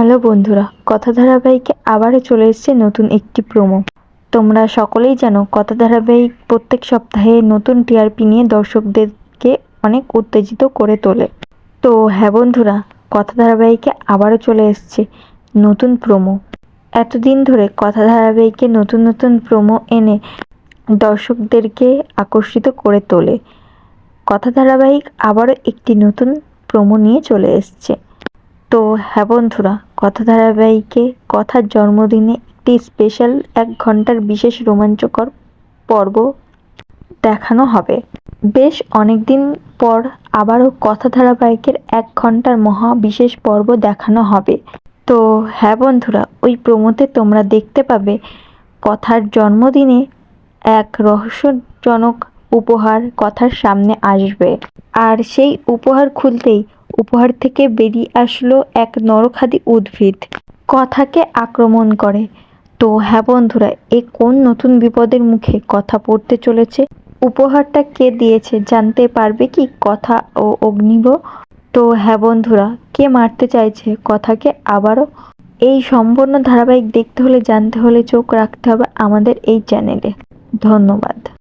Hello বন্ধুরা কথা ধারাবাহিকে আবারও চলে এসেছে নতুন একটি প্রোমো। তোমরা সকলেই জানো কথা ধারাবাহিক প্রত্যেক সপ্তাহে নতুন টিআরপি নিয়ে দর্শকদেরকে অনেক উত্তেজিত করে তোলে। তো হ্যাঁ বন্ধুরা কথা ধারাবাহিকে আবারও চলে এসছে নতুন প্রোমো। এতদিন ধরে কথা ধারাবাহিকে নতুন নতুন প্রোমো এনে দর্শকদেরকে আকর্ষিত করে তোলে। কথা ধারাবাহিক আবারও একটি নতুন প্রোমো নিয়ে চলে এসছে। তো হ্যাঁ বন্ধুরা কথা ধারাবাহিকে কথার জন্মদিনে একটি স্পেশাল এক ঘণ্টার বিশেষ রোমাঞ্চকর পর্ব দেখানো হবে। বেশ অনেকদিন পর আবারও কথা ধারাবাহিকের এক ঘণ্টার মহা বিশেষ পর্ব দেখানো হবে। তো হ্যাঁ বন্ধুরা, ওই প্রোমোতে তোমরা দেখতে পাবে কথার জন্মদিনে এক রহস্যজনক উপহার কথার সামনে আসবে। আর সেই উপহার খুলতেই উপহার থেকে বেরিয়ে আসলো এক নরখাদি উদ্ভিদ। কথাকে আক্রমণ করে। তো হ্যাঁ বন্ধুরা, এ কোন নতুন বিপদের মুখে কথা পড়তে চলেছে? উপহারটা কে দিয়েছে জানতে পারবে কি কথা ও অগ্নিব? তো হ্যাঁ বন্ধুরা, কে মারতে চাইছে কথাকে আবারও? এই সম্পূর্ণ ধারাবাহিক দেখতে হলে, জানতে হলে চোখ রাখতে হবে আমাদের এই চ্যানেলে। ধন্যবাদ।